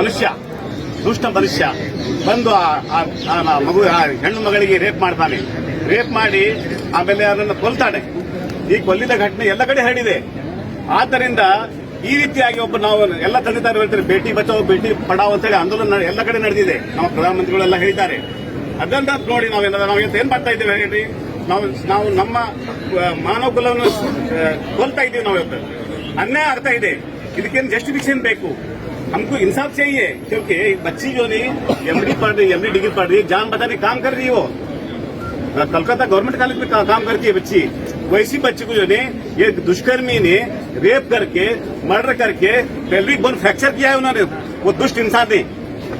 ಮನುಷ್ಯ ದುಷ್ಟ ಮನುಷ್ಯ ಬಂದು ಆ- ಮಗು, ಆ ಹೆಣ್ಣು ಮಗಳಿಗೆ ರೇಪ್ ಮಾಡ್ತಾನೆ. ರೇಪ್ ಮಾಡಿ ಆಮೇಲೆ ಅದನ್ನು ಕೊಲ್ತಾನೆ. ಈ ಕೊಲ್ಲಿದ ಘಟನೆ ಎಲ್ಲ ಕಡೆ ಹರಡಿದೆ. ಆದ್ದರಿಂದ ಈ ರೀತಿಯಾಗಿ ಒಬ್ಬ ನಾವು ಎಲ್ಲ ತಂದೆ ತಾಯಿ ಹೇಳ್ತಾರೆ, ಭೇಟಿ ಬಚಾವ್, ಭೇಟಿ ಪಡಾವ್ ಅಂತೇಳಿ ಆಂದೋಲನ ಎಲ್ಲ ಕಡೆ ನಡೆದಿದೆ. ನಮ್ಮ ಪ್ರಧಾನಮಂತ್ರಿಗಳೆಲ್ಲ ಹೇಳಿದ್ದಾರೆ. ಅದನ್ನ ನೋಡಿ ನಾವೇನಾದ್ರೆ ನಾವು ಏನ್ ಮಾಡ್ತಾ ಇದ್ದೇವೆ ಹೇಳಿ ನಾವು ನಾವು ನಮ್ಮ ಮಾನವ ಕುಲವನ್ನು ಕೊಲ್ತಾ ಇದ್ದೀವಿ ನಾವು ಇವತ್ತು. ಅನ್ಯಾಯ ಅರ್ಥ ಇದೆ. ಇದಕ್ಕೇನು ಜಸ್ಟಿಫಿಕೇಶನ್ ಬೇಕು? हमको इंसाफ चाहिए, क्योंकि बच्ची जो नहीं एमडी पढ़ रही एमडी डिग्री पढ़ रही है जान बताने काम कर रही है वो। कलकत्ता गवर्नमेंट कॉलेज में का- काम करती है बच्ची। वैसी बच्ची को जो ने ये दुष्कर्मी ने रेप करके मर्डर करके पेल्विक बोन फ्रैक्चर किया है उन्होंने। वो दुष्ट इंसान ने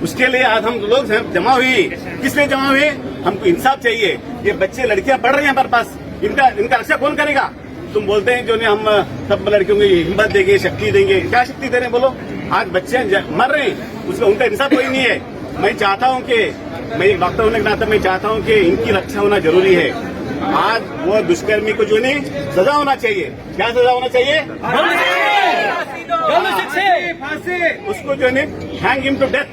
उसके लिए आज हम लोग जमा हुई। किस लिए जमा हुए हमको इंसाफ चाहिए। ये बच्चे, लड़कियाँ पढ़ रही हैं हमारे पास। इनका इनका रक्षा कौन करेगा? तुम बोलते हैं जो ने हम सब लड़कियों को हिम्मत देंगे शक्ति देंगे। क्या शक्ति दे रहे हैं? बोलो। आज बच्चे मर रहे हैं। उसका उनका इंसाफ कोई नहीं है। मैं चाहता हूँ कि मैं एक डॉक्टर होने के नाते मैं चाहता हूँ कि इनकी रक्षा होना ज़रूरी है। आज वो दुष्कर्मी को जो नहीं सजा होना चाहिए। क्या सजा होना चाहिए? उसको जो है हैंग हिम टू डेथ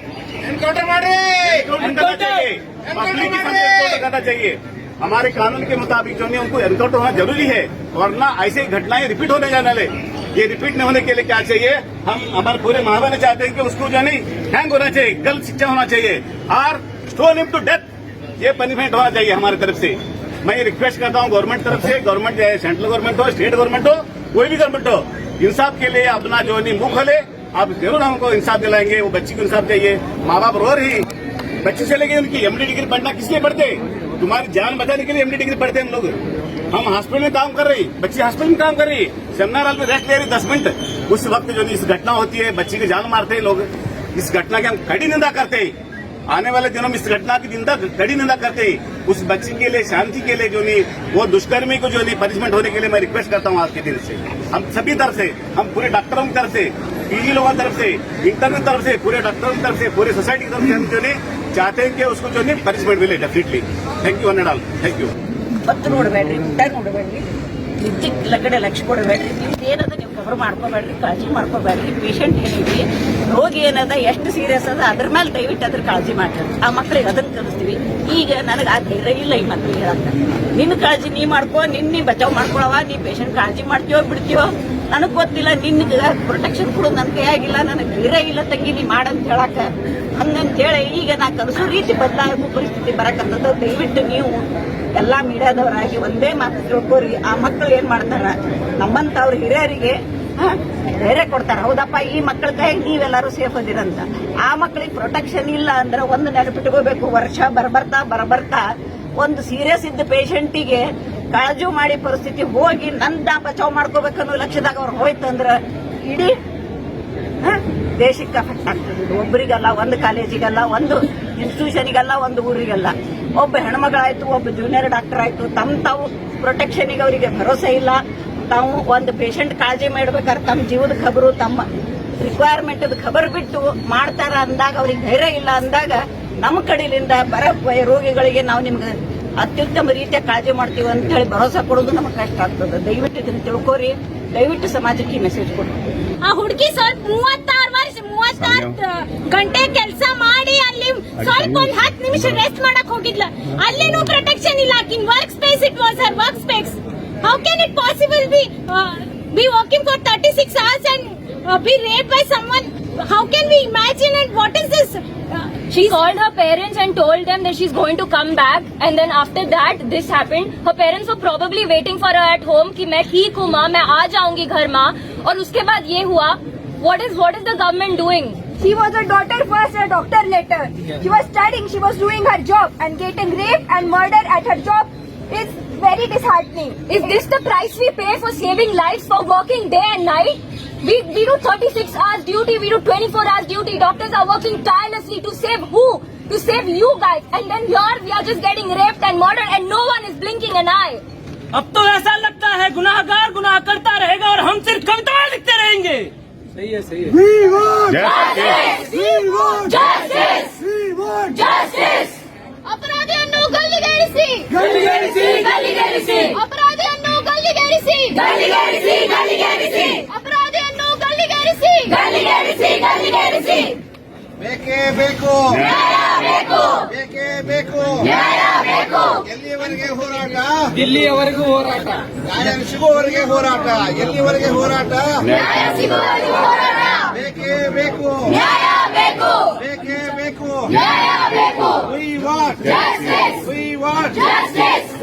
करना चाहिए। पब्लिक के सामने करना चाहिए। हमारे कानून के मुताबिक जो है उनको एनकाउंटर होना ज़रूरी है वरना ऐसे घटनाएँ रिपीट होने जाने वाले। ये रिपीट नहीं होने के लिए क्या चाहिए? हम हमारे पूरे महावन चाहते हैं कि उसको जो है हैंग होना चाहिए, गलत शिक्षा होना चाहिए। और स्टोन टू डेथ ये पनिशमेंट होना चाहिए हमारी तरफ़ से। मैं रिक्वेस्ट करता हूँ गवर्नमेंट तरफ़ से गवर्नमेंट चाहे सेंट्रल गवर्नमेंट हो स्टेट गवर्नमेंट हो, कोई भी गवर्नमेंट हो, इंसाफ के लिए अपना जो है मुँह खोले। आप ज़रूर हमको इंसाफ दिलाएँगे, वो बच्ची को इंसाफ चाहिए। माँ बाप रो रही बच्चे चले गए उनकी एमडी डिग्री पढ़ना किस लिए पढ़ते? तुम्हारी जान बचाने के लिए एमडी डिग्री पढ़ते हम लोग। हम हॉस्पिटल में काम कर रही बच्ची हॉस्पिटल में काम कर रही सेमिनार हॉल में रेस्ट ले रही दस मिनट। उस वक्त जो इस घटना होती है, बच्ची की जान मारते हैं लोग। इस घटना की हम कड़ी निंदा करते हैं। आने वाले दिनों में इस घटना की निंदा, कड़ी निंदा करते हैं। उस बच्ची के लिए, शांति के लिए जो नहीं, वो दुष्कर्मी को जो नहीं पनिशमेंट होने के लिए मैं रिक्वेस्ट करता हूँ आज के दिन से। हम सभी तरफ़ से, हम पूरे डॉक्टरों की तरफ़ से, पीजी लोगों की तरफ़ से इंटरनेट तरफ़ से, पूरे डॉक्टरों की तरफ़ से, पूरे सोसाइटी की तरफ़ से हम जो नहीं, चाहते हैं कि उसको जो नहीं पनिशमेंट मिले डेफिनेटली ಥ್ಯಾಂಕ್ ಯು ಹನ್ನೆರಡು ಥ್ಯಾಂಕ್ ಯು ಹತ್ತು ನೋಡಬೇಡ್ರಿ ಟೈಮ್ ನೋಡಬೇಡ್ರಿ. ಕಡೆ ಲಕ್ಷ ಕೊಡಬೇಡ್ರಿ. ಏನದ ನೀವು ಕವರ್ ಮಾಡ್ಕೋಬೇಡ್ರಿ, ಕಾಳಜಿ ಮಾಡ್ಕೋಬೇಡ್ರಿ. ಪೇಷಂಟ್ ಏನಿದ್ರಿ ರೋಗಿ ಏನದ, ಎಷ್ಟು ಸೀರಿಯಸ್ ಅದ, ಅದ್ರ ಮೇಲೆ ದಯವಿಟ್ಟು ಅದ್ರ ಕಾಳಜಿ ಮಾಡ್ರಿ. ಆ ಮಕ್ಳಿಗೆ ಅದನ್ನ ಕಲಿಸ್ತೀವಿ. ಈಗ ನನಗೆ ಆ ಧೈರ್ಯ ಇಲ್ಲ ಈ ಮಕ್ಳಿಗೆ ಹೇಳಕ್ಕ ನಿನ್ನ ಕಾಳಜಿ ನೀ ಮಾಡ್ಕೋ ನಿನ್ನ ನೀ ಬಚಾವ್ ಮಾಡ್ಕೊಳವ, ನೀ ಪೇಷಂಟ್ ಕಾಳಜಿ ಮಾಡ್ತೀವೋ ಬಿಡ್ತೀವೋ ನನಗ್ ಗೊತ್ತಿಲ್ಲ, ನಿನ್ನ ಪ್ರೊಟೆಕ್ಷನ್ ಕೊಡೋದು ನನ್ನ ಕೈಯಾಗಿಲ್ಲ, ನನಗೆ ಧೈರ್ಯ ಇಲ್ಲ ತಂಗಿ, ನೀ ಮಾಡಂತ ಹೇಳಕ್ಕೆ ಹಂಗಂತ ಹೇಳಿ ಈಗ ನಾ ಕನಸು ರೀತಿ ಬದಲಾಗೋ ಪರಿಸ್ಥಿತಿ ಬರಕತ್ತದ. ದಯವಿಟ್ಟು ನೀವು ಎಲ್ಲ ಮೀಡಿಯಾದವರಾಗಿ ಒಂದೇ ಮಾತು ತಿಳ್ಕೋರಿ. ಆ ಮಕ್ಕಳು ಏನ್ ಮಾಡ್ತಾರ? ನಮ್ಮಂತವ್ರ ಹಿರಿಯರಿಗೆ ಧೈರ್ಯ ಕೊಡ್ತಾರ. ಹೌದಪ್ಪ, ಈ ಮಕ್ಕಳ ಕೈ ನೀವೆಲ್ಲರೂ ಸೇಫ್ ಅದಿರಂತ. ಆ ಮಕ್ಕಳಿಗೆ ಪ್ರೊಟೆಕ್ಷನ್ ಇಲ್ಲ ಅಂದ್ರೆ ಒಂದು ನೆನಪಿಟ್ಕೋಬೇಕು. ವರ್ಷ ಬರಬರ್ತಾ ಬರಬರ್ತಾ ಒಂದು ಸೀರಿಯಸ್ ಇದ್ದ ಪೇಷಂಟಿಗೆ ಕಾಳಜು ಮಾಡಿ ಪರಿಸ್ಥಿತಿ ಹೋಗಿ ನಂದ ಬಚಾವ್ ಮಾಡ್ಕೋಬೇಕನ್ನೋ ಲಕ್ಷ್ಯದಾಗ ಅವ್ರು ಹೋಯ್ತಂದ್ರ ಇಡೀ? ದೇಶಕ್ಕೆ ಅಫೆಕ್ಟ್ ಆಗ್ತದೆ ಒಬ್ಬರಿಗಲ್ಲ ಒಂದು ಕಾಲೇಜಿಗಲ್ಲ, ಒಂದು ಇನ್ಸ್ಟಿಟ್ಯೂಷನಿಗಲ್ಲ ಒಂದು ಊರಿಗಲ್ಲ ಒಬ್ಬ ಹೆಣ್ಮಗಳಾಯ್ತು, ಒಬ್ಬ ಜೂನಿಯರ್ ಡಾಕ್ಟರ್ ಆಯ್ತು ತಮ್ಮ ತಾವು ಪ್ರೊಟೆಕ್ಷನ್ಗೆ ಅವರಿಗೆ ಭರೋಸೆ ಇಲ್ಲ ತಾವು ಒಂದು ಪೇಷಂಟ್ ಕಾಳಜಿ ಮಾಡ್ಬೇಕಾದ್ರೆ ತಮ್ಮ ಜೀವದ ಖಬರು, ತಮ್ಮ ರಿಕ್ವೈರ್ಮೆಂಟ್ ಖಬರ್ ಬಿಟ್ಟು ಮಾಡ್ತಾರ ಅಂದಾಗ ಅವ್ರಿಗೆ ಧೈರ್ಯ ಇಲ್ಲ ಅಂದಾಗ ನಮ್ಮ ಕಡೆಯಿಂದ ಬರ ರೋಗಿಗಳಿಗೆ ನಾವು ನಿಮ್ಗೆ ಅತ್ಯುತ್ತಮ ರೀತಿಯ ಕಾಳಜಿ ಮಾಡ್ತೀವಿ ಅಂತ ಹೇಳಿ ಭರೋಸಾ ಕೊಡೋದು ನಮಗೆ ಕಷ್ಟ ಆಗ್ತದೆ. ದಯವಿಟ್ಟು ಇದನ್ನ ತಿಳ್ಕೊರಿ. ದಯವಿಟ್ಟು ಸಮಾಜಕ್ಕೆ ಈ ಮೆಸೇಜ್ ಕೊಡಿ. ಆ ಹುಡುಗಿ ಸ್ವಲ್ಪ ಮೂವತ್ತಾರು ವರ್ಷ ಮೂವತ್ತಾರು ಗಂಟೆ ಕೆಲಸ ಮಾಡಿ ಅಲ್ಲಿ ಸ್ವಲ್ಪ ಒಂದ್ ಹತ್ತು ನಿಮಿಷ ರೆಸ್ಟ್ ಮಾಡಕ್ ಹೋಗಿದ್ಲ. ಅಲ್ಲೇನೂ ಪ್ರೊಟೆಕ್ಷನ್ ಇಲ್ಲ. ಆಕಿನ್ work space it was her work space how can it possible be be working for thirty six hours and be rape by someone how can we imagine and what is this She called her parents and told them that she's going to come back and then after that this happened. Her parents were probably waiting for her at home कि मैं ठीक हूँ माँ मैं आ जाऊँगी घर माँ और उसके बाद ये हुआ what is what is the government doing? She was a daughter first, a doctor later. Yeah. She was studying, she was doing her job and getting raped and murdered at her job is very disheartening. Is this the price we pay for saving lives for working day and night? We, we do 36 hours duty, we do 24 hours duty. Doctors are working tirelessly to save who? To save you guys. And then here we are just getting raped and murdered and no one is blinking an eye. अब तो ऐसा लगता है गुनाहगार गुनाह करता रहेगा और हम सिर्फ़ कविताएँ लिखते रहेंगे सही है सही है We want justice! We want justice! We want justice! अपराधियों गली गली सी गली गली सी गली गली सी अपराधियों गली गली सी गली गली सी गली गली सी ಗಲ್ಲಿಗೇರಿಸಿ ಬೇಕೇ ಬೇಕು. ಬೇಕೇ ಬೇಕು. ಎಲ್ಲಿಯವರೆಗೆ ಹೋರಾಟ? ಇಲ್ಲಿಯವರೆಗೂ ಹೋರಾಟ. ನ್ಯಾಯ ಸಿಗುವವರೆಗೆ ಹೋರಾಟ. ಎಲ್ಲಿವರೆಗೆ ಹೋರಾಟ? ಬೇಕೇ ಬೇಕು. ಬೇಕೇ ಬೇಕು. We want. We want.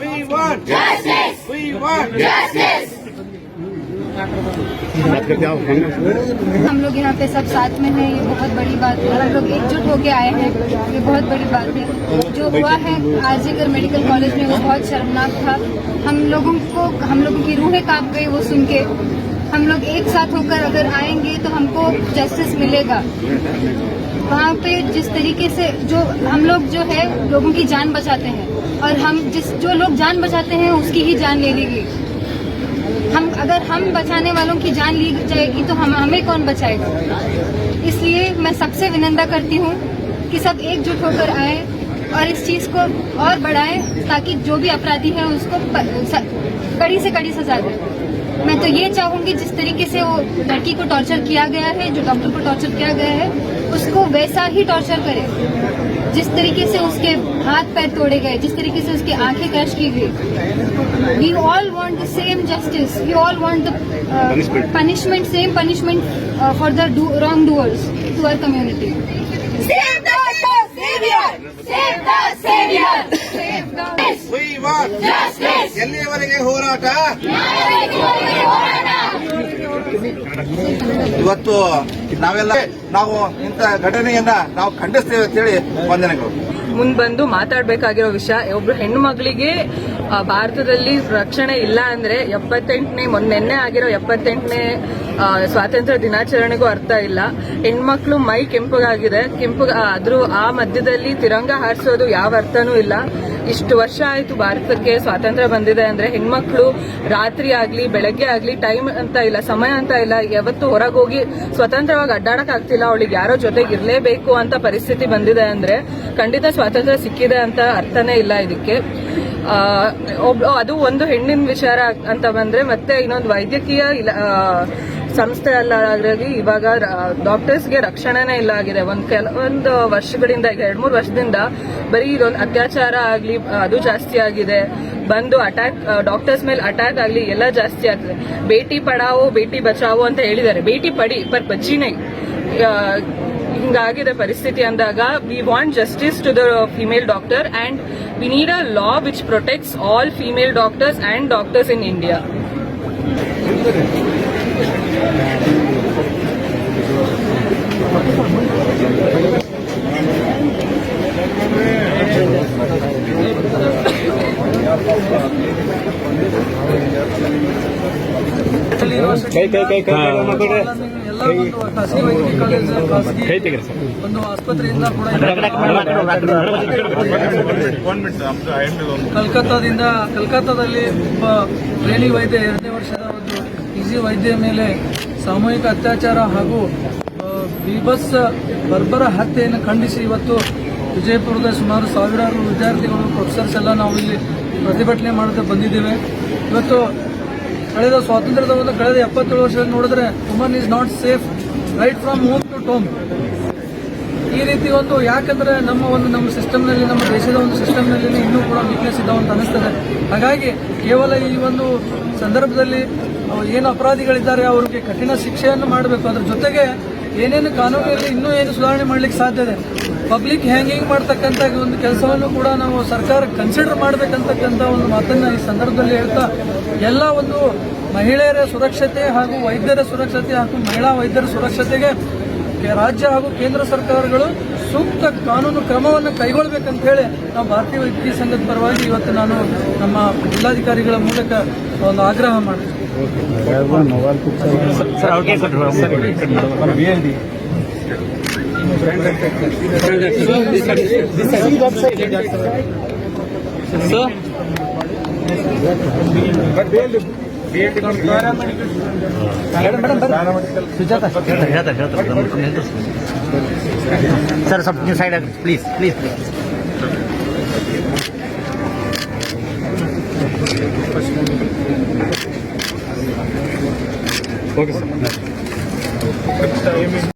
We want. We want. हम लोग यहाँ पे सब साथ में हैं, ये बहुत बड़ी बात है। हम लोग एकजुट होके आए हैं, ये बहुत बड़ी बात है। जो हुआ है आरजीकर मेडिकल कॉलेज में वो बहुत शर्मनाक था। हम लोगों को, हम लोगों की रूहें काँप गई वो सुन के। हम लोग एक साथ होकर अगर आएँगे तो हमको जस्टिस मिलेगा। वहाँ पे जिस तरीके से जो हम लोग जो है, लोगों की जान बचाते हैं। और हम जिस, जो लोग जान बचाते हैं, उसकी ही जान ले ली गई हम, अगर हम बचाने वालों की जान ली जाएगी तो हम, हमें कौन बचाएगा? इसलिए मैं सबसे विनंदा करती हूँ कि सब एकजुट होकर आए और इस चीज़ को और बढ़ाएँ ताकि जो भी अपराधी है उसको कड़ी से कड़ी सजा दे। मैं तो ये चाहूँगी जिस तरीके से वो लड़की को टॉर्चर किया गया है, जो डॉक्टर को टॉर्चर किया गया है, उसको वैसा ही टॉर्चर करे जिस तरीके से उसके हाथ पैर तोड़े गए जिस तरीके से उसकी आंखें क्रश की गई we all want the same justice we all want the punishment same punishment uh, for the do, wrong doers to our community Save the savior! Save the savior! save the We want Justice! ಎಲ್ಲಿಯವರೆಗೆ ಹೋರಾಟ ಇವತ್ತು ನಾವೆಲ್ಲ ನಾವು ಇಂಥ ಘಟನೆಯನ್ನ ನಾವು ಖಂಡಿಸ್ತೇವೆ ಅಂತೇಳಿ ವಂದನೆಗಳು ಮುಂದ್ ಬಂದು ಮಾತಾಡ್ಬೇಕಾಗಿರೋ ವಿಷಯ, ಒಬ್ರು ಹೆಣ್ಣು ಮಗಳಿಗೆ ಭಾರತದಲ್ಲಿ ರಕ್ಷಣೆ ಇಲ್ಲ ಅಂದ್ರೆ ಎಪ್ಪತ್ತೆಂಟನೇ ಮೊನ್ನೆ ಆಗಿರೋ ಎಪ್ಪತ್ತೆಂಟನೇ ಸ್ವಾತಂತ್ರ್ಯ ದಿನಾಚರಣೆಗೂ ಅರ್ಥ ಇಲ್ಲ. ಹೆಣ್ಮಕ್ಳು ಮೈ ಕೆಂಪಗಾಗಿದೆ, ಕೆಂಪು ಅದ್ರ ಆ ಮಧ್ಯದಲ್ಲಿ ತಿರಂಗ ಹಾರಿಸೋದು ಯಾವ ಅರ್ಥನೂ ಇಲ್ಲ. ಇಷ್ಟು ವರ್ಷ ಆಯ್ತು ಭಾರತಕ್ಕೆ ಸ್ವಾತಂತ್ರ್ಯ ಬಂದಿದೆ ಅಂದ್ರೆ ಹೆಣ್ಮಕ್ಳು ರಾತ್ರಿ ಆಗ್ಲಿ ಬೆಳಗ್ಗೆ ಆಗ್ಲಿ ಟೈಮ್ ಅಂತ ಇಲ್ಲ ಸಮಯ ಅಂತ ಇಲ್ಲ ಯಾವತ್ತು ಹೊರಗೆ ಹೋಗಿ ಸ್ವತಂತ್ರವಾಗಿ ಅಡ್ಡಾಡಕ್ ಆಗ್ತಿಲ್ಲ. ಅವಳಿಗೆ ಯಾರೋ ಜೊತೆಗೆ ಇರಲೇಬೇಕು ಅಂತ ಪರಿಸ್ಥಿತಿ ಬಂದಿದೆ ಅಂದ್ರೆ ಖಂಡಿತ ಸ್ವಾತಂತ್ರ್ಯ ಸಿಕ್ಕಿದೆ ಅಂತ ಅರ್ಥನೇ ಇಲ್ಲ ಇದಕ್ಕೆ. ಅದು ಒಂದು ಹೆಣ್ಣಿನ ವಿಚಾರ ಅಂತ ಬಂದ್ರೆ ಮತ್ತೆ ಇನ್ನೊಂದು ವೈದ್ಯಕೀಯ ಇಲ- ಆ, ಸಂಸ್ಥೆ ಅಲ್ಲಾಗಿ ಇವಾಗ ಡಾಕ್ಟರ್ಸ್ಗೆ ರಕ್ಷಣೆನೇ ಇಲ್ಲ ಆಗಿದೆ. ಒಂದ್ ಕೆಲವೊಂದು ವರ್ಷಗಳಿಂದ, ಈಗ ಎರಡ್ ಮೂರು ವರ್ಷದಿಂದ ಬರೀ ಇದೊಂದು ಅತ್ಯಾಚಾರ ಆಗ್ಲಿ, ಅದು ಜಾಸ್ತಿ ಆಗಿದೆ. ಬಂದು ಅಟ್ಯಾಕ್ ಡಾಕ್ಟರ್ಸ್ ಮೇಲೆ ಅಟ್ಯಾಕ್ ಆಗ್ಲಿ, ಎಲ್ಲ ಜಾಸ್ತಿ ಆಗ್ತದೆ ಬೇಟಿ ಪಡಾವೋ, ಬೇಟಿ ಬಚಾವೋ ಅಂತ ಹೇಳಿದ್ದಾರೆ. ಬೇಟಿ ಪಡಿ ಪರ್ ಬಚ್ಚಿನೇ. ಹಿಂಗಾಗಿದೆ ಪರಿಸ್ಥಿತಿ ಅಂದಾಗ we want justice to the female doctor and we need a law which protects all female doctors and doctors in India ಎಲ್ಲ ಒಂದು ಕೈ ಕೈ ಕಾಲೇಜ್ ಖಾಸಗಿ ಒಂದು ಆಸ್ಪತ್ರೆಯಿಂದ ಕೂಡ ಕಲ್ಕತ್ತಾದಿಂದ ಕಲ್ಕತ್ತಾದಲ್ಲಿ ಒಬ್ಬ ಟ್ರೇನಿ ವೈದ್ಯ ಎರಡನೇ ವರ್ಷದ ಒಂದು ವೈದ್ಯ ಮೇಲೆ ಸಾಮೂಹಿಕ ಅತ್ಯಾಚಾರ ಹಾಗೂ ಬಿಬಸ್ ಬರ್ಬರ ಹತ್ಯೆಯನ್ನು ಖಂಡಿಸಿ ಇವತ್ತು ವಿಜಯಪುರದ ಸುಮಾರು ಸಾವಿರಾರು ವಿದ್ಯಾರ್ಥಿಗಳು, ಪ್ರೊಫೆಸರ್ಸ್ ಎಲ್ಲ ನಾವು ಇಲ್ಲಿ ಪ್ರತಿಭಟನೆ ಮಾಡುತ್ತಾ ಬಂದಿದ್ದೇವೆ. ಇವತ್ತು ಕಳೆದ ಸ್ವಾತಂತ್ರ್ಯದ ಒಂದು ಕಳೆದ ಎಪ್ಪತ್ತೇಳು ವರ್ಷದಲ್ಲಿ ನೋಡಿದ್ರೆ woman is not safe right from home to tomb ಈ ರೀತಿ ಒಂದು ಯಾಕಂದ್ರೆ ನಮ್ಮ ಒಂದು ನಮ್ಮ ಸಿಸ್ಟಮ್ನಲ್ಲಿ ನಮ್ಮ ದೇಶದ ಒಂದು ಸಿಸ್ಟಮ್ನಲ್ಲಿ ಇನ್ನೂ ಕೂಡ ವೀಕ್ನೆಸ್ ಇದ್ದಾವೆ ಅಂತ ಅನಿಸ್ತದೆ ಹಾಗಾಗಿ ಕೇವಲ ಈ ಒಂದು ಸಂದರ್ಭದಲ್ಲಿ ಏನು ಅಪರಾಧಿಗಳಿದ್ದಾರೆ, ಅವರಿಗೆ ಕಠಿಣ ಶಿಕ್ಷೆಯನ್ನು ಮಾಡಬೇಕು. ಅದ್ರ ಜೊತೆಗೆ ಏನೇನು ಕಾನೂನಿನಲ್ಲಿ ಇನ್ನೂ ಏನು ಸುಧಾರಣೆ ಮಾಡಲಿಕ್ಕೆ ಸಾಧ್ಯ ಇದೆ. ಪಬ್ಲಿಕ್ ಹ್ಯಾಂಗಿಂಗ್ ಮಾಡ್ತಕ್ಕಂಥ ಒಂದು ಕೆಲಸವನ್ನು ಕೂಡ ನಾವು ಸರ್ಕಾರ ಕನ್ಸಿಡರ್ ಮಾಡಬೇಕಂತಕ್ಕಂಥ ಒಂದು ಮಾತನ್ನು ಈ ಸಂದರ್ಭದಲ್ಲಿ ಹೇಳ್ತಾ, ಎಲ್ಲ ಒಂದು ಮಹಿಳೆಯರ ಸುರಕ್ಷತೆ ಹಾಗೂ ವೈದ್ಯರ ಸುರಕ್ಷತೆ ಹಾಗೂ ಮಹಿಳಾ ವೈದ್ಯರ ಸುರಕ್ಷತೆಗೆ ರಾಜ್ಯ ಹಾಗೂ ಕೇಂದ್ರ ಸರ್ಕಾರಗಳು ಸೂಕ್ತ ಕಾನೂನು ಕ್ರಮವನ್ನು ಕೈಗೊಳ್ಳಬೇಕಂತ ಹೇಳಿ ನಾವು ಭಾರತೀಯ ವೈದ್ಯಕೀಯ ಸಂಘದ ಪರವಾಗಿ ಇವತ್ತು ನಾನು ನಮ್ಮ ಜಿಲ್ಲಾಧಿಕಾರಿಗಳ ಮೂಲಕ ಒಂದು ಆಗ್ರಹ ಮಾಡ್ತೀನಿ sir Sir, sir, sir, sir, please, please, please. Okay.